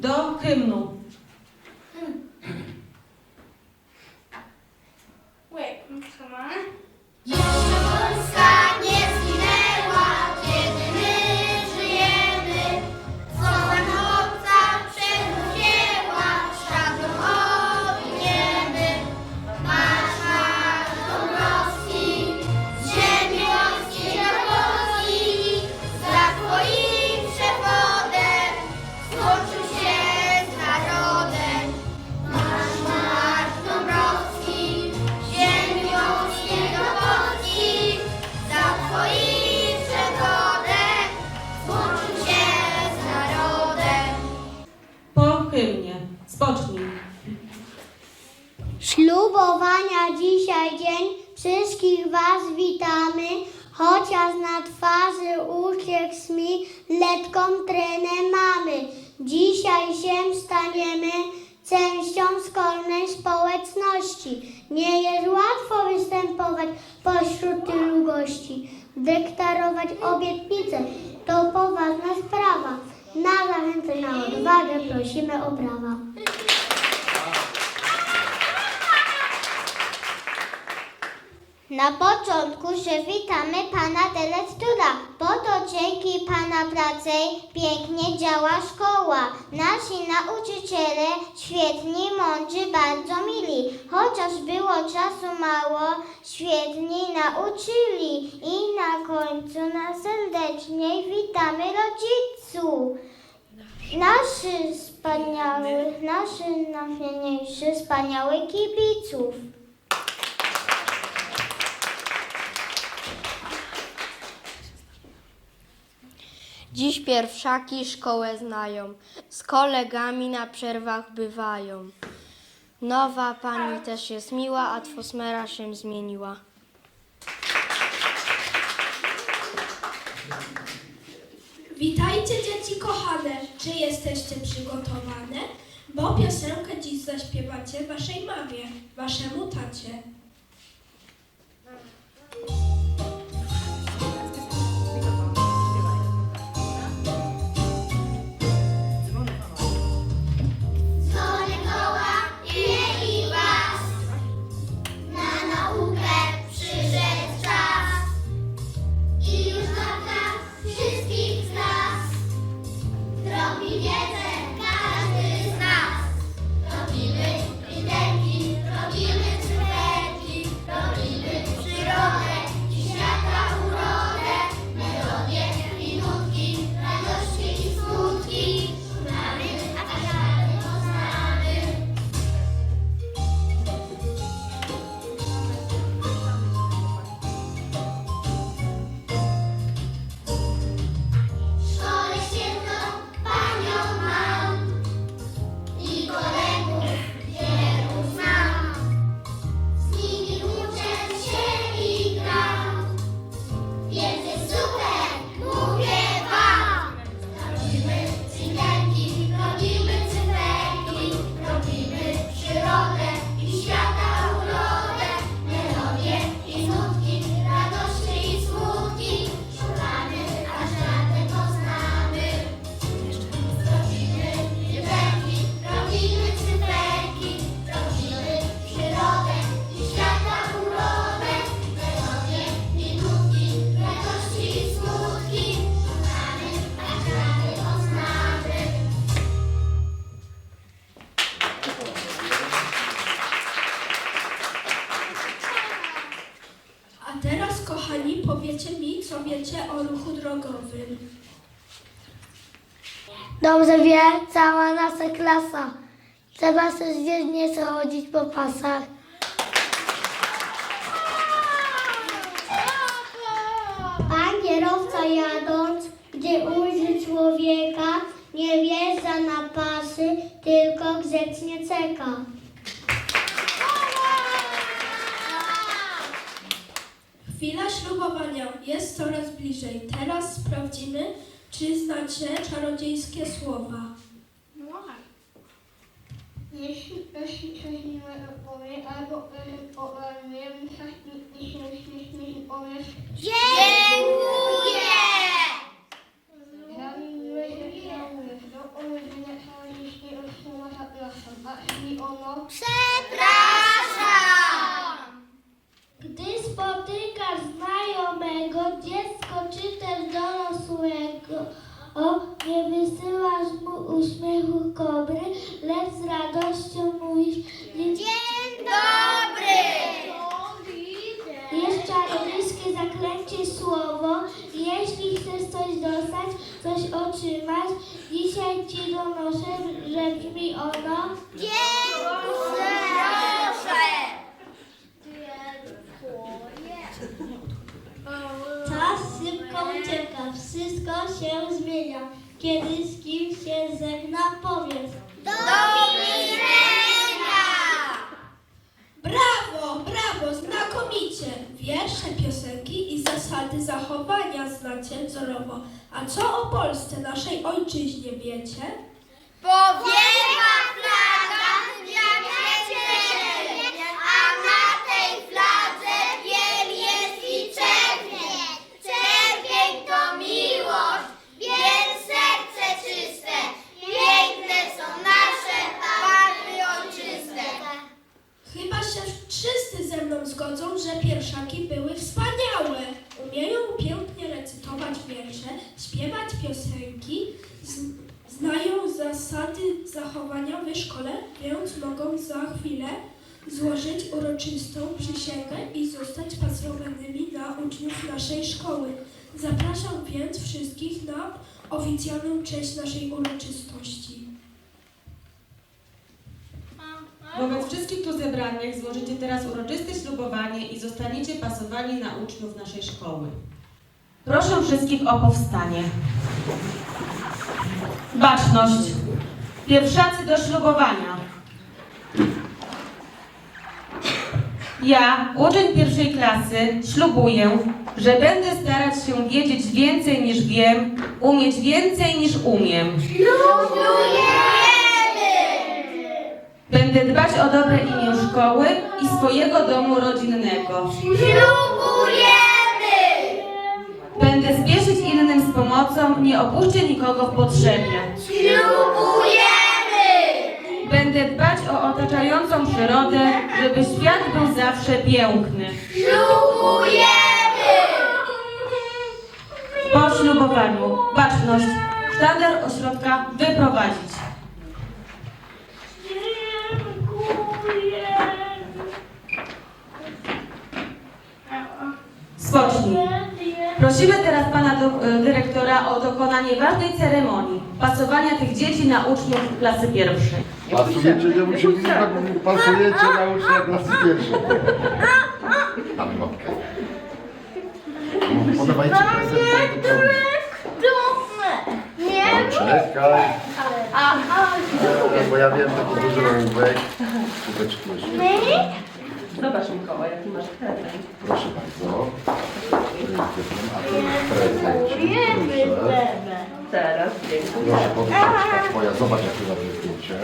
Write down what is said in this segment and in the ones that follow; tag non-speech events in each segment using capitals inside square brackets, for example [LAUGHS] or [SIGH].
Do hymnu. Dzisiaj dzień, wszystkich Was witamy, chociaż na twarzy uśmiech smi, letką trenę mamy. Dzisiaj się staniemy częścią szkolnej społeczności. Nie jest łatwo występować pośród tylu gości. Deklarować obietnice to poważna sprawa. Na zachętę, na odwagę prosimy o brawa. Na początku, że witamy pana dyrektora, bo to dzięki pana pracy pięknie działa szkoła. Nasi nauczyciele świetni, mądrzy, bardzo mili. Chociaż było czasu mało, świetnie nauczyli. I na końcu najserdeczniej witamy rodziców. Naszych wspaniałych, naszych najpiękniejszych, wspaniałych kibiców. Dziś pierwszaki szkołę znają, z kolegami na przerwach bywają. Nowa pani też jest miła, atmosfera się zmieniła. Witajcie dzieci kochane, czy jesteście przygotowane? Bo piosenkę dziś zaśpiewacie waszej mamie, waszemu tacie. Powiecie mi, co wiecie o ruchu drogowym. Dobrze wie cała nasza klasa. Trzeba codziennie schodzić po pasach. Pan kierowca jadąc, gdy ujrzy człowieka, nie wjeżdża na pasy, tylko grzecznie czeka. Chwila ślubowania jest coraz bliżej. Teraz sprawdzimy, czy znacie czarodziejskie słowa. Jeśli ktoś ci coś miłego powie, albo powiem coś i się uśmiechnie i powiesz Dziękuję! Się całujesz, do powiedzenia całości od słowa zapraszam, a jeśli ono Przepraszam! Gdy spotykasz znajomego, dziecko czy też dorosłego, o, nie wysyłasz mu uśmiechu kobry, lecz z radością mówisz Dzień dobry! Jest czarodziejskie zaklęcie słowo. Jeśli chcesz coś dostać, coś otrzymać, dzisiaj ci donoszę, że brzmi ono. Dziękuję! Wszystko się zmienia. Kiedy z kim się żegna, powiedz. Do widzenia! Brawo, brawo, znakomicie! Wiersze, piosenki i zasady zachowania znacie wzorowo. A co o Polsce, naszej ojczyźnie, wiecie? Powiewa flaga jak lecienie, a na tej fladze biel jest i czerwień. Czerwień to miłość, biel serce czyste. Piękne są nasze barwy ojczyste. Chyba się wszyscy ze mną zgodzą, że pierwszaki były wspaniałe. Umieją pięknie recytować wiersze, śpiewać piosenki, z- znają zasady zachowania w szkole, więc mogą za chwilę złożyć uroczystą przysięgę i zostać pasowanymi na uczniów naszej szkoły. Zapraszam więc wszystkich na oficjalną część naszej uroczystości. Wobec wszystkich tu zebranych złożycie teraz uroczyste ślubowanie i zostaniecie pasowani na uczniów naszej szkoły. Proszę wszystkich o powstanie. Baczność. Pierwszacy do ślubowania. Ja, uczeń pierwszej klasy, ślubuję, że będę starać się wiedzieć więcej niż wiem, umieć więcej niż umiem. Będę dbać o dobre imię szkoły i swojego domu rodzinnego. Ślubujemy! Będę spieszyć innym z pomocą, nie opuszczę nikogo w potrzebie. Ślubujemy! Będę dbać o otaczającą przyrodę, żeby świat był zawsze piękny. Ślubujemy! Po ślubowaniu, baczność, sztandar ośrodka wyprowadzić. Spocznij. Prosimy teraz pana do, e, dyrektora o dokonanie ważnej ceremonii pasowania tych dzieci na uczniów klasy pierwszej. Pasujecie, nie musimy tak pasujecie na ucznia klasy pierwszej. Tam łapkę. Podawajcie prezent. Nie? Czekaj. Bo ja wiem taki duży ołówek. Kubeczki jeszcze. Zobacz Mikołaj, jaki masz prezent. Proszę bardzo. A to prezencik. Proszę. Teraz, dziękuję. Proszę podać twoja. Zobacz jakie ładne zdjęcie.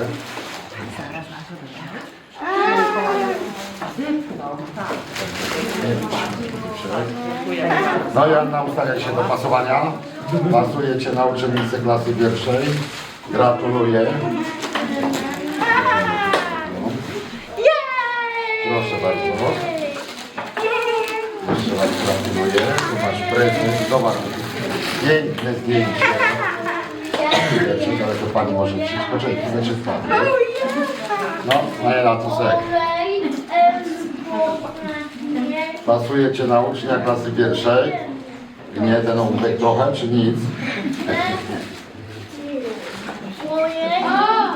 No Joanna ustawia się do pasowania. Pasujecie na uczennicę klasy pierwszej. Gratuluję. Proszę bardzo. Jeszcze raz gratuluję. Tu masz prezent. Zobacz. Piękne zdjęcie. Chwileczek, ale to pani może ci. Poczekaj, chwileczek spadnie. No, na Elatusek. Pasujecie na ucznia klasy pierwszej. Nie ten ołówek trochę, czy nic?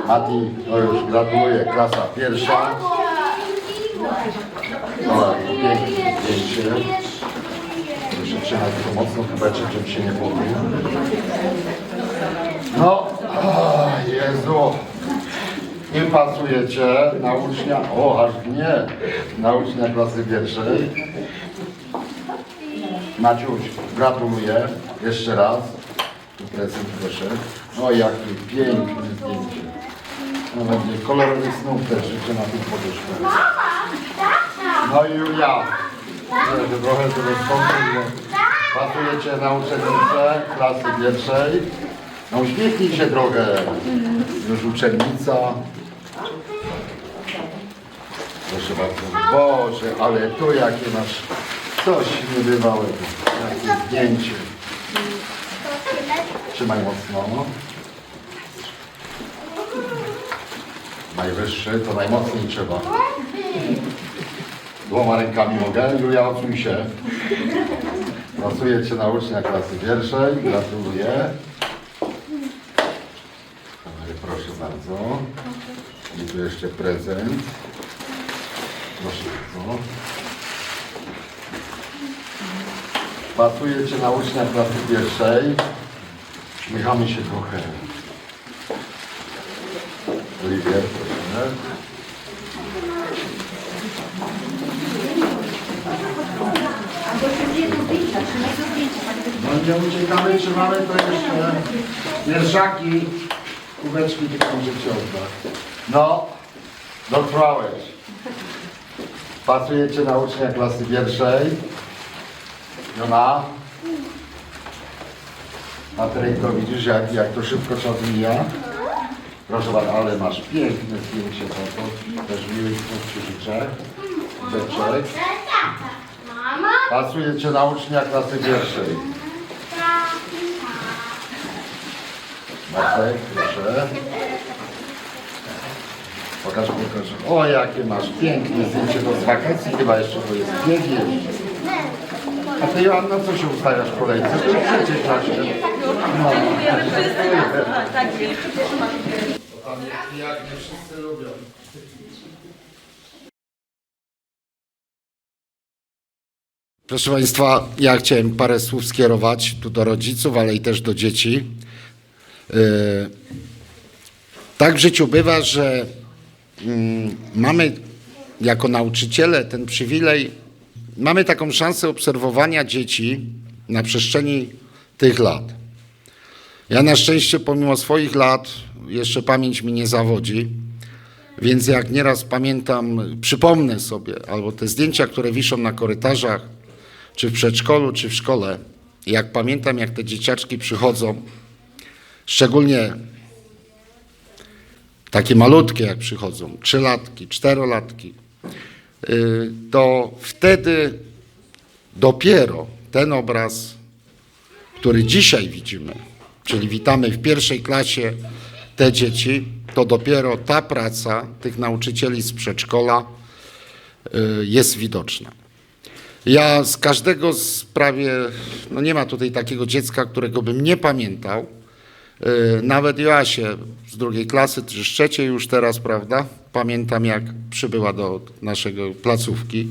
Mati, no już gratuluję, klasa pierwsza. No, pięknie zdjęcie. Trzymać tylko mocno kubeczek, żeby się nie pobił. No, a, Jezu. Nie pasujecie na ucznia, o aż nie, na ucznia klasy pierwszej. Maciuś, gratuluję jeszcze raz. Tu prezent proszę. No jakie piękne zdjęcie. No będzie kolorowych snów też życzę na tym poduszkę. No i Julia, żeby trochę to rozpocząć, bo pasujecie na uczennicę klasy pierwszej. No uśmiechnij się trochę, już uczennica. Proszę bardzo. Boże, ale tu jakie masz coś niebywałego. Jakie zdjęcie. Trzymaj mocno. Najwyższy, to najmocniej trzeba. Dwoma rękami mogę. Julia, odsuń się. Pasuje cię na ucznia klasy pierwszej. Gratuluję. Proszę bardzo. I tu jeszcze prezent. Proszę bardzo. Pasuje cię na ucznia klasy pierwszej. Uśmiechamy się trochę. Oliwier, proszę. No nie uciekamy, trzymamy to jeszcze. Wierszaki, kubeczki tylko możecie oddać. No, dotrwałeś. Pasujecie na ucznia klasy pierwszej. Jona. Matryjko, widzisz jak, jak to szybko czas mija? Proszę bardzo, ale masz piękne zdjęcie, to, to też miłych snów życzę. Beczek. Pasujecie na ucznia klasy pierwszej. Bartek, proszę. Pokaż, pokaż. O, jakie masz piękne zdjęcie to z wakacji chyba jeszcze, bo jest biegiem. A ty Joanna, co się ustawiasz w kolejce? To w trzeciej klasie. No. Jak nie wszyscy. Proszę Państwa, ja chciałem parę słów skierować tu do rodziców, ale i też do dzieci. Yy, Tak w życiu bywa, że mm, mamy jako nauczyciele ten przywilej, mamy taką szansę obserwowania dzieci na przestrzeni tych lat. Ja na szczęście pomimo swoich lat jeszcze pamięć mi nie zawodzi, więc jak nieraz pamiętam, przypomnę sobie, albo te zdjęcia, które wiszą na korytarzach, czy w przedszkolu, czy w szkole, jak pamiętam, jak te dzieciaczki przychodzą, szczególnie takie malutkie jak przychodzą, trzylatki, czterolatki, y, to wtedy dopiero ten obraz, który dzisiaj widzimy, czyli witamy w pierwszej klasie te dzieci, to dopiero ta praca tych nauczycieli z przedszkola y, jest widoczna. Ja z każdego z prawie, no nie ma tutaj takiego dziecka, którego bym nie pamiętał. Yy, Nawet Joasię z drugiej klasy, czy z trzeciej już teraz, prawda? Pamiętam jak przybyła do naszego placówki.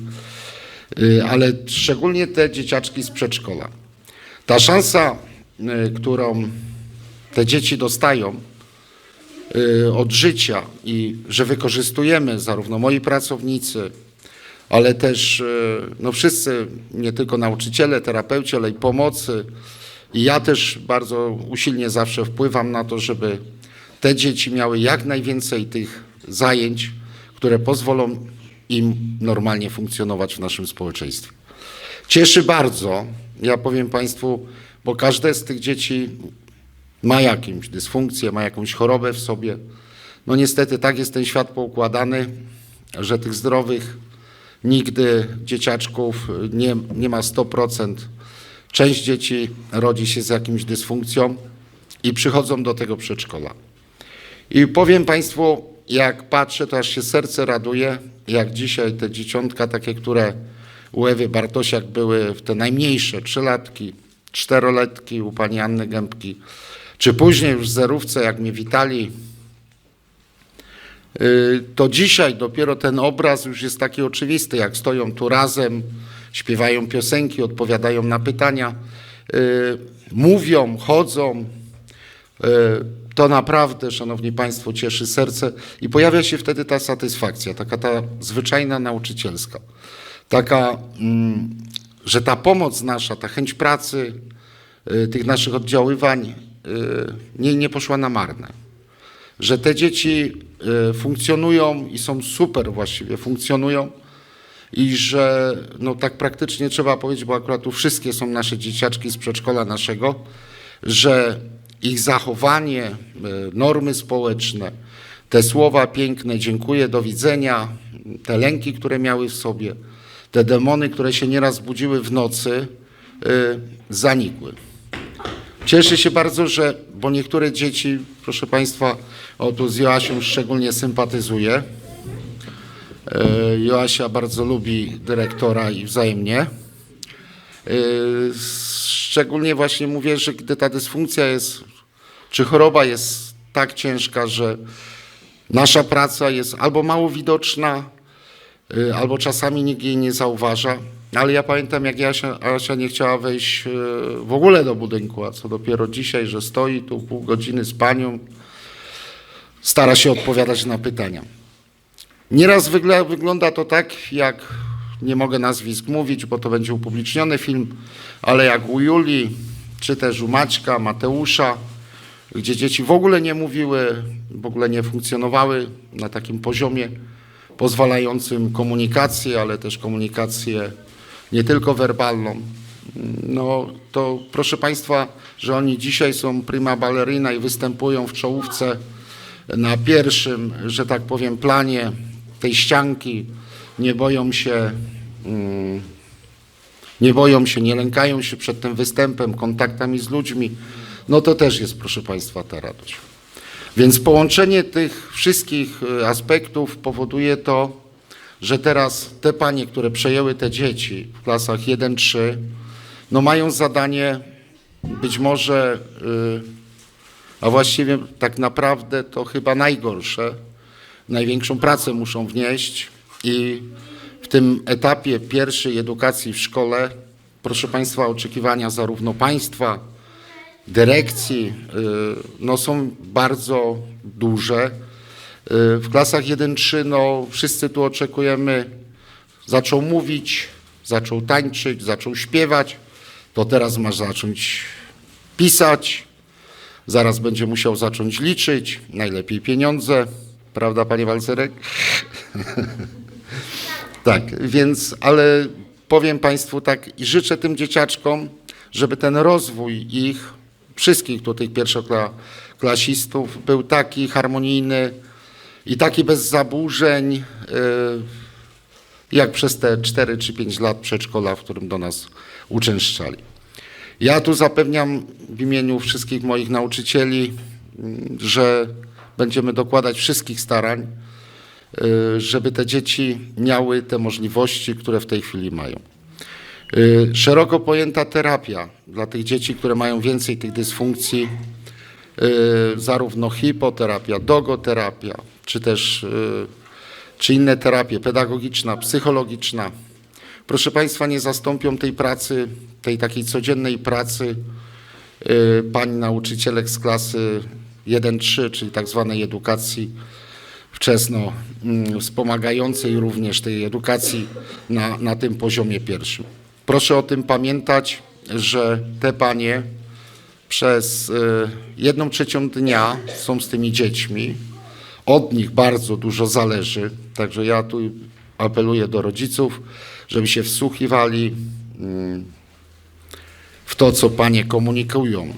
Yy, Ale szczególnie te dzieciaczki z przedszkola. Ta szansa, yy, którą te dzieci dostają od życia i że wykorzystujemy zarówno moi pracownicy, ale też no wszyscy, nie tylko nauczyciele, terapeuci, ale i pomocy. I ja też bardzo usilnie zawsze wpływam na to, żeby te dzieci miały jak najwięcej tych zajęć, które pozwolą im normalnie funkcjonować w naszym społeczeństwie. Cieszy bardzo, ja powiem Państwu, bo każde z tych dzieci ma jakąś dysfunkcję, ma jakąś chorobę w sobie. No niestety tak jest ten świat poukładany, że tych zdrowych nigdy dzieciaczków nie, nie ma 100%. Część dzieci rodzi się z jakimś dysfunkcją i przychodzą do tego przedszkola. I powiem Państwu, jak patrzę, to aż się serce raduje, jak dzisiaj te dzieciątka, takie, które u Ewy Bartosiak były te najmniejsze, trzylatki, czteroletki u pani Anny Gębki, czy później już w zerówce, jak mnie witali, Y, To dzisiaj dopiero ten obraz już jest taki oczywisty, jak stoją tu razem, śpiewają piosenki, odpowiadają na pytania, y, mówią, chodzą. Y, To naprawdę, Szanowni Państwo, cieszy serce i pojawia się wtedy ta satysfakcja, taka ta zwyczajna nauczycielska. Taka, mm, że ta pomoc nasza, ta chęć pracy, y, tych naszych oddziaływań nie, nie poszła na marne. Że te dzieci funkcjonują i są super właściwie, funkcjonują i że no tak praktycznie trzeba powiedzieć, bo akurat tu wszystkie są nasze dzieciaczki z przedszkola naszego, że ich zachowanie, y, normy społeczne, te słowa piękne, dziękuję, do widzenia, te lęki, które miały w sobie, te demony, które się nieraz budziły w nocy, y, zanikły. Cieszę się bardzo, że, bo niektóre dzieci, proszę Państwa, o tu z Joasią szczególnie sympatyzuję. E, Joasia bardzo lubi dyrektora i wzajemnie. E, Szczególnie właśnie mówię, że gdy ta dysfunkcja jest, czy choroba jest tak ciężka, że nasza praca jest albo mało widoczna, y, albo czasami nikt jej nie zauważa. Ale ja pamiętam, jak Jasia, Asia nie chciała wejść w ogóle do budynku, a co dopiero dzisiaj, że stoi tu pół godziny z panią, stara się odpowiadać na pytania. Nieraz wygl- wygląda to tak, jak nie mogę nazwisk mówić, bo to będzie upubliczniony film, ale jak u Julii, czy też u Maćka, Mateusza, gdzie dzieci w ogóle nie mówiły, w ogóle nie funkcjonowały na takim poziomie pozwalającym komunikację, ale też komunikację nie tylko werbalną. No to proszę Państwa, że oni dzisiaj są prima ballerina i występują w czołówce na pierwszym, że tak powiem, planie tej ścianki. Nie boją się, mm, nie boją się, nie lękają się przed tym występem, kontaktami z ludźmi. No to też jest, proszę Państwa, ta radość. Więc połączenie tych wszystkich y, aspektów powoduje to, że teraz te panie, które przejęły te dzieci w klasach 1-3, no mają zadanie być może, y, a właściwie tak naprawdę to chyba najgorsze, największą pracę muszą wnieść i w tym etapie pierwszej edukacji w szkole, proszę Państwa, oczekiwania zarówno państwa, dyrekcji y, no, są bardzo duże. Y, W klasach 1-3 no, wszyscy tu oczekujemy, zaczął mówić, zaczął tańczyć, zaczął śpiewać, to teraz masz zacząć pisać, zaraz będzie musiał zacząć liczyć, najlepiej pieniądze, prawda panie Walcerek? [LAUGHS] tak, więc, ale powiem Państwu tak i życzę tym dzieciaczkom, żeby ten rozwój ich, wszystkich tu tych pierwszoklasistów był taki harmonijny i taki bez zaburzeń, y, jak przez te 4 czy 5 lat przedszkola, w którym do nas uczęszczali. Ja tu zapewniam w imieniu wszystkich moich nauczycieli, mm, że będziemy dokładać wszystkich starań, y, żeby te dzieci miały te możliwości, które w tej chwili mają. Y, Szeroko pojęta terapia dla tych dzieci, które mają więcej tych dysfunkcji, y, zarówno hipoterapia, dogoterapia, czy też czy inne terapie, pedagogiczna, psychologiczna. Proszę Państwa, nie zastąpią tej pracy, tej takiej codziennej pracy pań nauczycielek z klasy 1-3, czyli tak zwanej edukacji wczesno mm, wspomagającej również tej edukacji na, na tym poziomie pierwszym. Proszę o tym pamiętać, że te panie przez y, jedną trzecią dnia są z tymi dziećmi. Od nich bardzo dużo zależy, także ja tu apeluję do rodziców, żeby się wsłuchiwali mm, w to, co panie komunikują.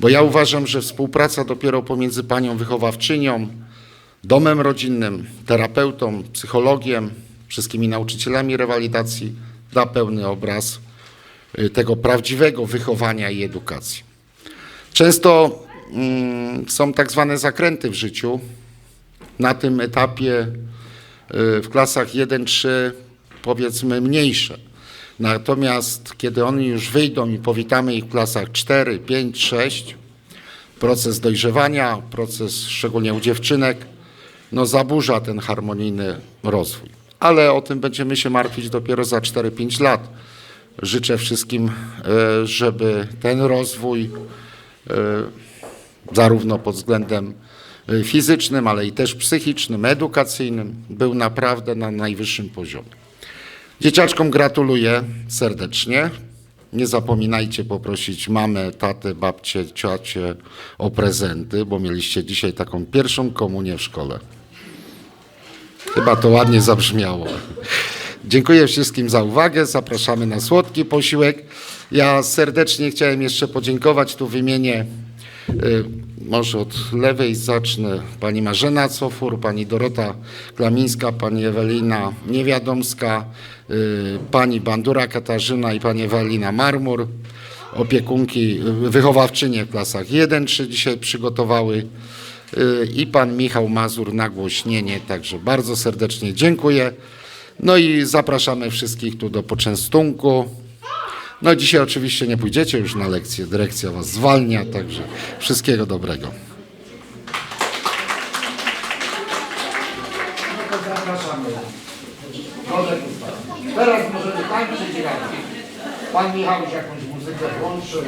Bo ja uważam, że współpraca dopiero pomiędzy panią wychowawczynią, domem rodzinnym, terapeutą, psychologiem, wszystkimi nauczycielami rewalidacji da pełny obraz y, tego prawdziwego wychowania i edukacji. Często mm, są tak zwane zakręty w życiu. Na tym etapie y, w klasach 1-3 powiedzmy mniejsze. Natomiast kiedy oni już wyjdą i powitamy ich w klasach 4, 5, 6, proces dojrzewania, proces szczególnie u dziewczynek, no, zaburza ten harmonijny rozwój. Ale o tym będziemy się martwić dopiero za 4-5 lat. Życzę wszystkim, e, żeby ten rozwój e, zarówno pod względem e, fizycznym, ale i też psychicznym, edukacyjnym był naprawdę na najwyższym poziomie. Dzieciaczkom gratuluję serdecznie. Nie zapominajcie poprosić mamę, tatę, babcię, ciocie o prezenty, bo mieliście dzisiaj taką pierwszą komunię w szkole. Chyba to ładnie zabrzmiało. Dziękuję wszystkim za uwagę. Zapraszamy na słodki posiłek. Ja serdecznie chciałem jeszcze podziękować. Tu wymienię, y, może od lewej zacznę, pani Marzena Cofur, pani Dorota Klamińska, pani Ewelina Niewiadomska, y, pani Bandura Katarzyna i pani Ewelina Marmur. Opiekunki, y, wychowawczynie w klasach 1-3 dzisiaj przygotowały y, i pan Michał Mazur nagłośnienie, także bardzo serdecznie dziękuję. No i zapraszamy wszystkich tu do poczęstunku. No dzisiaj oczywiście nie pójdziecie już na lekcję, dyrekcja was zwalnia, także wszystkiego dobrego. Zapraszamy. Teraz możemy tańczyć razem. Pan Michał już jakąś muzykę włączył.